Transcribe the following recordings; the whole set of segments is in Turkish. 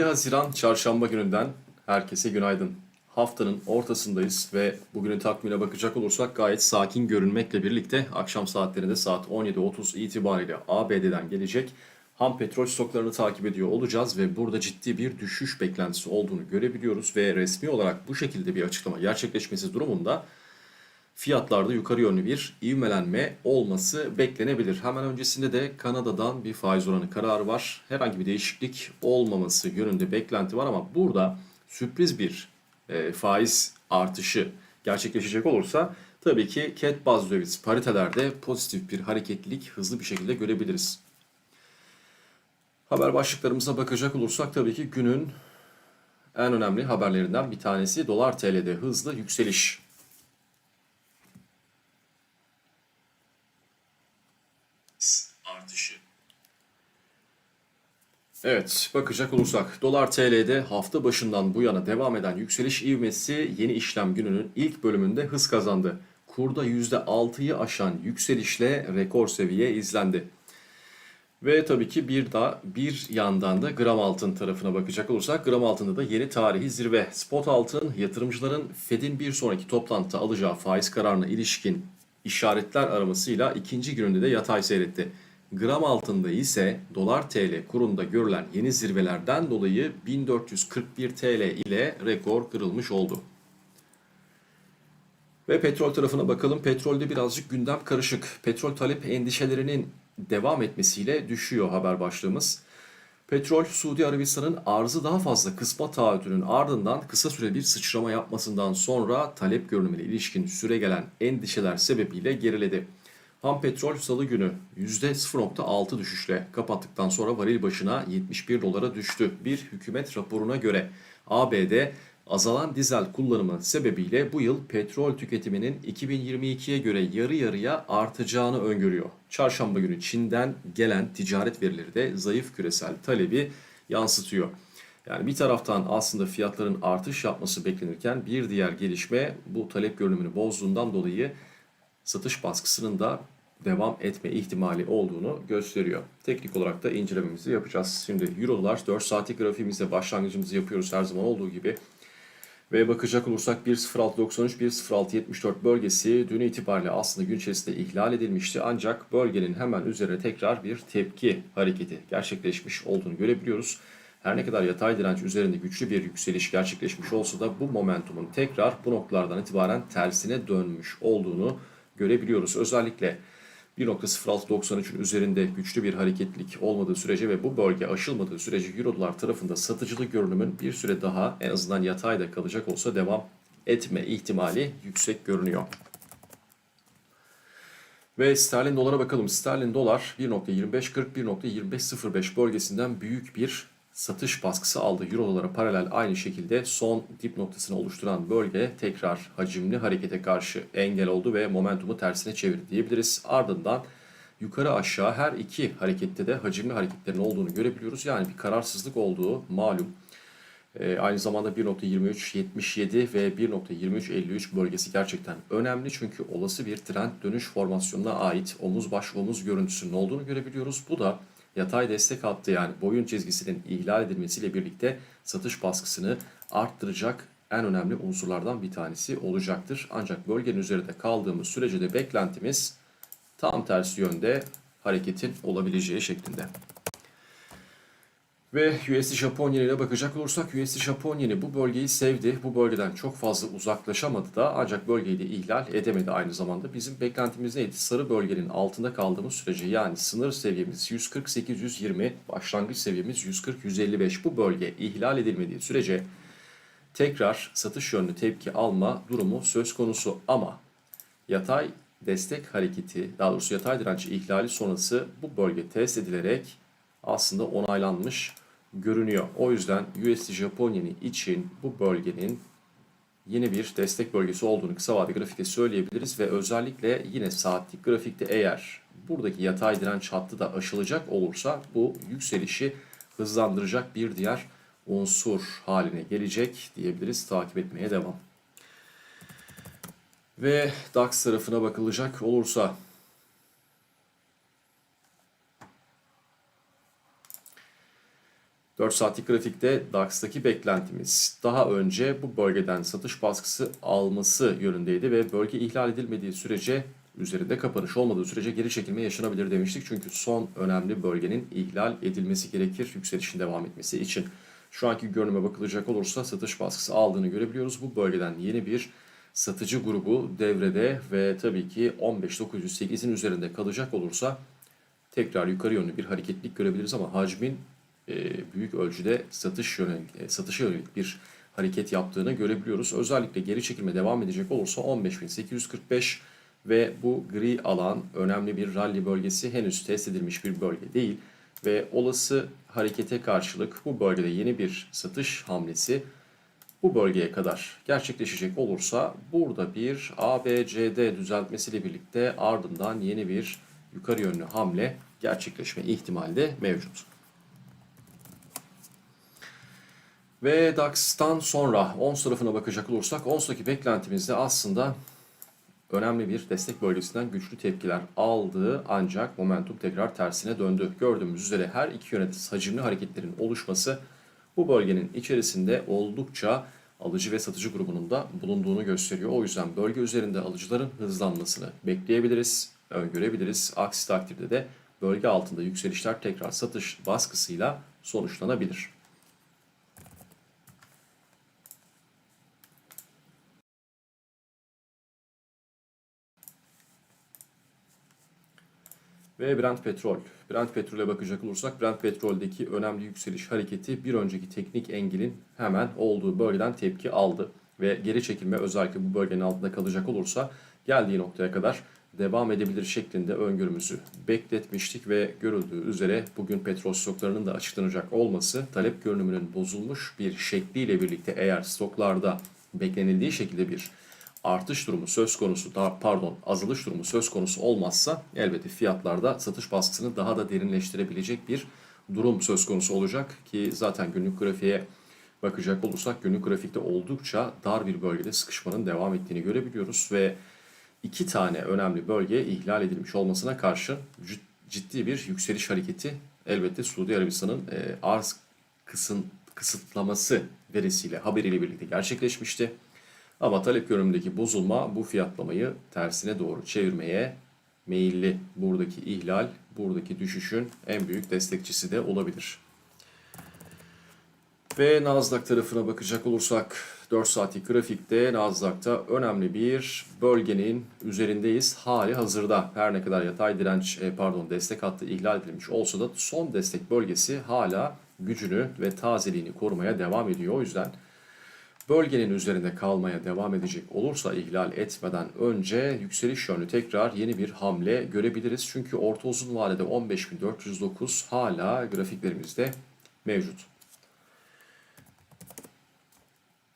7 Haziran Çarşamba gününden herkese günaydın. Haftanın ortasındayız ve bugünün takvimine bakacak olursak gayet sakin görünmekle birlikte akşam saatlerinde saat 17.30 itibariyle ABD'den gelecek ham petrol stoklarını takip ediyor olacağız ve burada ciddi bir düşüş beklentisi olduğunu görebiliyoruz ve resmi olarak bu şekilde bir açıklama gerçekleşmesi durumunda fiyatlarda yukarı yönlü bir ivmelenme olması beklenebilir. Hemen öncesinde de Kanada'dan bir faiz oranı kararı var. Herhangi bir değişiklik olmaması yönünde beklenti var ama burada sürpriz bir e, faiz artışı gerçekleşecek olursa tabii ki ket bazlı döviz paritelerde pozitif bir hareketlilik hızlı bir şekilde görebiliriz. Haber başlıklarımıza bakacak olursak tabii ki günün en önemli haberlerinden bir tanesi dolar TL'de hızlı yükseliş. artışı. Evet, bakacak olursak dolar TL'de hafta başından bu yana devam eden yükseliş ivmesi yeni işlem gününün ilk bölümünde hız kazandı. Kurda %6'yı aşan yükselişle rekor seviye izlendi. Ve tabii ki bir daha bir yandan da gram altın tarafına bakacak olursak gram altında da yeni tarihi zirve. Spot altın yatırımcıların Fed'in bir sonraki toplantıda alacağı faiz kararına ilişkin işaretler aramasıyla ikinci gününde de yatay seyretti. Gram altında ise dolar TL kurunda görülen yeni zirvelerden dolayı 1441 TL ile rekor kırılmış oldu. Ve petrol tarafına bakalım. Petrolde birazcık gündem karışık. Petrol talep endişelerinin devam etmesiyle düşüyor haber başlığımız. Petrol, Suudi Arabistan'ın arzı daha fazla kısma taahhütünün ardından kısa süre bir sıçrama yapmasından sonra talep görünümüne ilişkin süre gelen endişeler sebebiyle geriledi. Ham petrol salı günü %0.6 düşüşle kapattıktan sonra varil başına 71 dolara düştü. Bir hükümet raporuna göre ABD azalan dizel kullanımı sebebiyle bu yıl petrol tüketiminin 2022'ye göre yarı yarıya artacağını öngörüyor. Çarşamba günü Çin'den gelen ticaret verileri de zayıf küresel talebi yansıtıyor. Yani bir taraftan aslında fiyatların artış yapması beklenirken bir diğer gelişme bu talep görünümünü bozduğundan dolayı satış baskısının da devam etme ihtimali olduğunu gösteriyor. Teknik olarak da incelememizi yapacağız. Şimdi Eurolar 4 saatlik grafiğimizde başlangıcımızı yapıyoruz her zaman olduğu gibi. Ve bakacak olursak 1.0693, 1.0674 bölgesi dün itibariyle aslında gün içerisinde ihlal edilmişti. Ancak bölgenin hemen üzerine tekrar bir tepki hareketi gerçekleşmiş olduğunu görebiliyoruz. Her ne kadar yatay direnç üzerinde güçlü bir yükseliş gerçekleşmiş olsa da bu momentumun tekrar bu noktalardan itibaren tersine dönmüş olduğunu görebiliyoruz. Özellikle 1.0693'ün üzerinde güçlü bir hareketlilik olmadığı sürece ve bu bölge aşılmadığı sürece Euro dolar tarafında satıcılık görünümün bir süre daha en azından yatayda kalacak olsa devam etme ihtimali yüksek görünüyor. Ve sterlin dolara bakalım. Sterlin dolar 1.2540-1.2505 bölgesinden büyük bir satış baskısı aldı. Euro dolara paralel aynı şekilde son dip noktasını oluşturan bölge tekrar hacimli harekete karşı engel oldu ve momentumu tersine çevirdi diyebiliriz. Ardından yukarı aşağı her iki harekette de hacimli hareketlerin olduğunu görebiliyoruz. Yani bir kararsızlık olduğu malum. Ee, aynı zamanda 1.23.77 ve 1.23.53 bölgesi gerçekten önemli. Çünkü olası bir trend dönüş formasyonuna ait omuz baş omuz görüntüsünün olduğunu görebiliyoruz. Bu da yatay destek hattı yani boyun çizgisinin ihlal edilmesiyle birlikte satış baskısını arttıracak en önemli unsurlardan bir tanesi olacaktır. Ancak bölgenin üzerinde kaldığımız sürece de beklentimiz tam tersi yönde hareketin olabileceği şeklinde. Ve USD Japon ile bakacak olursak USD Japon bu bölgeyi sevdi. Bu bölgeden çok fazla uzaklaşamadı da ancak bölgeyi de ihlal edemedi aynı zamanda. Bizim beklentimiz neydi? Sarı bölgenin altında kaldığımız sürece yani sınır seviyemiz 140-820, başlangıç seviyemiz 140-155 bu bölge ihlal edilmediği sürece tekrar satış yönlü tepki alma durumu söz konusu ama yatay destek hareketi, daha doğrusu yatay direnç ihlali sonrası bu bölge test edilerek aslında onaylanmış görünüyor. O yüzden USD Japonya'nın için bu bölgenin yeni bir destek bölgesi olduğunu kısa vadeli grafikte söyleyebiliriz ve özellikle yine saatlik grafikte eğer buradaki yatay direnç hattı da aşılacak olursa bu yükselişi hızlandıracak bir diğer unsur haline gelecek diyebiliriz. Takip etmeye devam. Ve DAX tarafına bakılacak olursa 4 saatlik grafikte DAX'taki beklentimiz daha önce bu bölgeden satış baskısı alması yönündeydi ve bölge ihlal edilmediği sürece üzerinde kapanış olmadığı sürece geri çekilme yaşanabilir demiştik. Çünkü son önemli bölgenin ihlal edilmesi gerekir yükselişin devam etmesi için. Şu anki görünüme bakılacak olursa satış baskısı aldığını görebiliyoruz. Bu bölgeden yeni bir satıcı grubu devrede ve tabii ki 15.908'in üzerinde kalacak olursa tekrar yukarı yönlü bir hareketlik görebiliriz ama hacmin büyük ölçüde satış yönelik, e, satışa yönelik bir hareket yaptığını görebiliyoruz. Özellikle geri çekilme devam edecek olursa 15.845 ve bu gri alan önemli bir rally bölgesi henüz test edilmiş bir bölge değil ve olası harekete karşılık bu bölgede yeni bir satış hamlesi bu bölgeye kadar gerçekleşecek olursa burada bir ABCD düzeltmesiyle birlikte ardından yeni bir yukarı yönlü hamle gerçekleşme ihtimali de mevcut. Ve DAX'tan sonra ONS tarafına bakacak olursak ONS'taki beklentimizde aslında önemli bir destek bölgesinden güçlü tepkiler aldı ancak momentum tekrar tersine döndü. Gördüğümüz üzere her iki yönde hacimli hareketlerin oluşması bu bölgenin içerisinde oldukça alıcı ve satıcı grubunun da bulunduğunu gösteriyor. O yüzden bölge üzerinde alıcıların hızlanmasını bekleyebiliriz, öngörebiliriz. Aksi takdirde de bölge altında yükselişler tekrar satış baskısıyla sonuçlanabilir. Ve Brent petrol. Brent petrole bakacak olursak Brent petroldeki önemli yükseliş hareketi bir önceki teknik engelin hemen olduğu bölgeden tepki aldı. Ve geri çekilme özellikle bu bölgenin altında kalacak olursa geldiği noktaya kadar devam edebilir şeklinde öngörümüzü bekletmiştik ve görüldüğü üzere bugün petrol stoklarının da açıklanacak olması talep görünümünün bozulmuş bir şekliyle birlikte eğer stoklarda beklenildiği şekilde bir artış durumu söz konusu, pardon azalış durumu söz konusu olmazsa elbette fiyatlarda satış baskısını daha da derinleştirebilecek bir durum söz konusu olacak ki zaten günlük grafiğe bakacak olursak günlük grafikte oldukça dar bir bölgede sıkışmanın devam ettiğini görebiliyoruz ve iki tane önemli bölge ihlal edilmiş olmasına karşı ciddi bir yükseliş hareketi elbette Suudi Arabistan'ın e, arz kısın, kısıtlaması verisiyle haberiyle birlikte gerçekleşmişti. Ama talep görünümündeki bozulma bu fiyatlamayı tersine doğru çevirmeye meyilli. Buradaki ihlal, buradaki düşüşün en büyük destekçisi de olabilir. Ve Nasdaq tarafına bakacak olursak 4 saatlik grafikte Nasdaq'ta önemli bir bölgenin üzerindeyiz. Hali hazırda her ne kadar yatay direnç e, pardon destek hattı ihlal edilmiş olsa da son destek bölgesi hala gücünü ve tazeliğini korumaya devam ediyor. O yüzden bölgenin üzerinde kalmaya devam edecek olursa ihlal etmeden önce yükseliş yönlü tekrar yeni bir hamle görebiliriz. Çünkü orta uzun vadede 15.409 hala grafiklerimizde mevcut.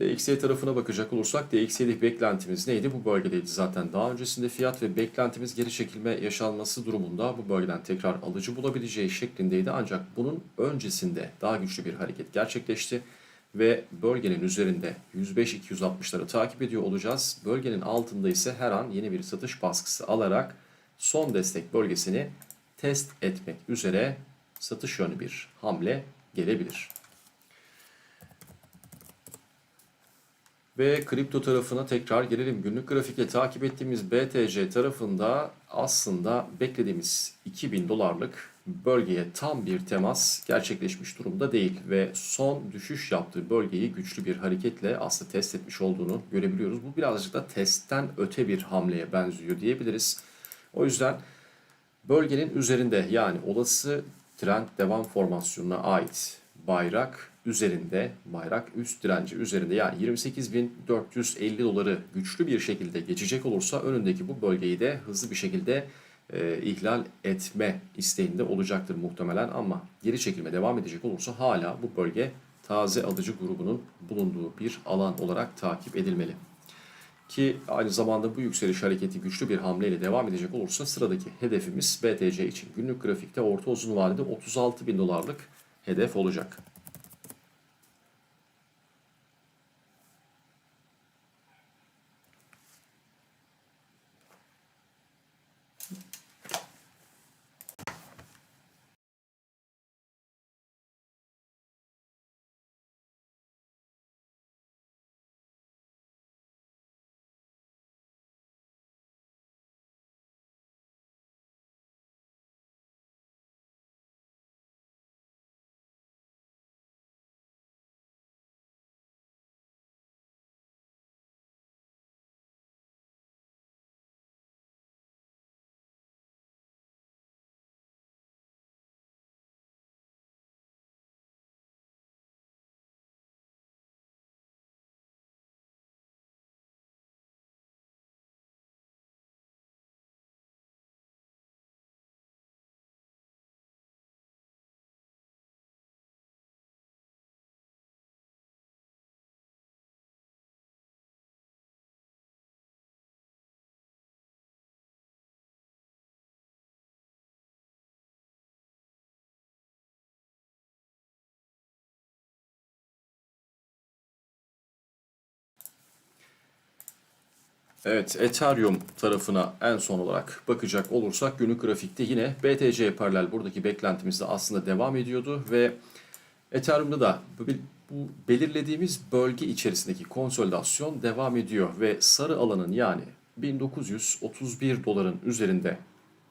DXY tarafına bakacak olursak DXY'deki beklentimiz neydi? Bu bölgedeydi zaten daha öncesinde fiyat ve beklentimiz geri çekilme yaşanması durumunda bu bölgeden tekrar alıcı bulabileceği şeklindeydi. Ancak bunun öncesinde daha güçlü bir hareket gerçekleşti ve bölgenin üzerinde 105-260'ları takip ediyor olacağız. Bölgenin altında ise her an yeni bir satış baskısı alarak son destek bölgesini test etmek üzere satış yönlü bir hamle gelebilir. Ve kripto tarafına tekrar gelelim. Günlük grafikle takip ettiğimiz BTC tarafında aslında beklediğimiz 2000 dolarlık bölgeye tam bir temas gerçekleşmiş durumda değil ve son düşüş yaptığı bölgeyi güçlü bir hareketle aslında test etmiş olduğunu görebiliyoruz. Bu birazcık da testten öte bir hamleye benziyor diyebiliriz. O yüzden bölgenin üzerinde yani olası trend devam formasyonuna ait bayrak üzerinde, bayrak üst direnci üzerinde yani 28.450 doları güçlü bir şekilde geçecek olursa önündeki bu bölgeyi de hızlı bir şekilde e, ihlal etme isteğinde olacaktır muhtemelen ama geri çekilme devam edecek olursa hala bu bölge taze alıcı grubunun bulunduğu bir alan olarak takip edilmeli. Ki aynı zamanda bu yükseliş hareketi güçlü bir hamleyle devam edecek olursa sıradaki hedefimiz BTC için günlük grafikte orta uzun vadede 36 bin dolarlık hedef olacak. Evet, Ethereum tarafına en son olarak bakacak olursak günlük grafikte yine BTC paralel buradaki beklentimiz de aslında devam ediyordu ve Ethereum'da da bu, belirlediğimiz bölge içerisindeki konsolidasyon devam ediyor ve sarı alanın yani 1931 doların üzerinde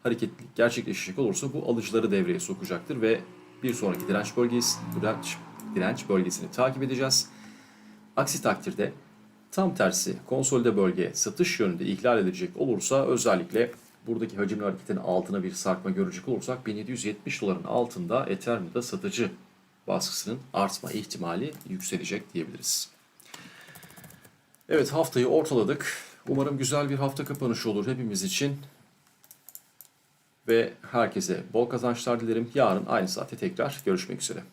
hareketlilik gerçekleşecek olursa bu alıcıları devreye sokacaktır ve bir sonraki direnç bölgesi direnç, direnç bölgesini takip edeceğiz. Aksi takdirde tam tersi konsolide bölge satış yönünde ihlal edilecek olursa özellikle buradaki hacimli hareketin altına bir sarkma görecek olursak 1770 doların altında Ethereum'da satıcı baskısının artma ihtimali yükselecek diyebiliriz. Evet haftayı ortaladık. Umarım güzel bir hafta kapanışı olur hepimiz için. Ve herkese bol kazançlar dilerim. Yarın aynı saatte tekrar görüşmek üzere.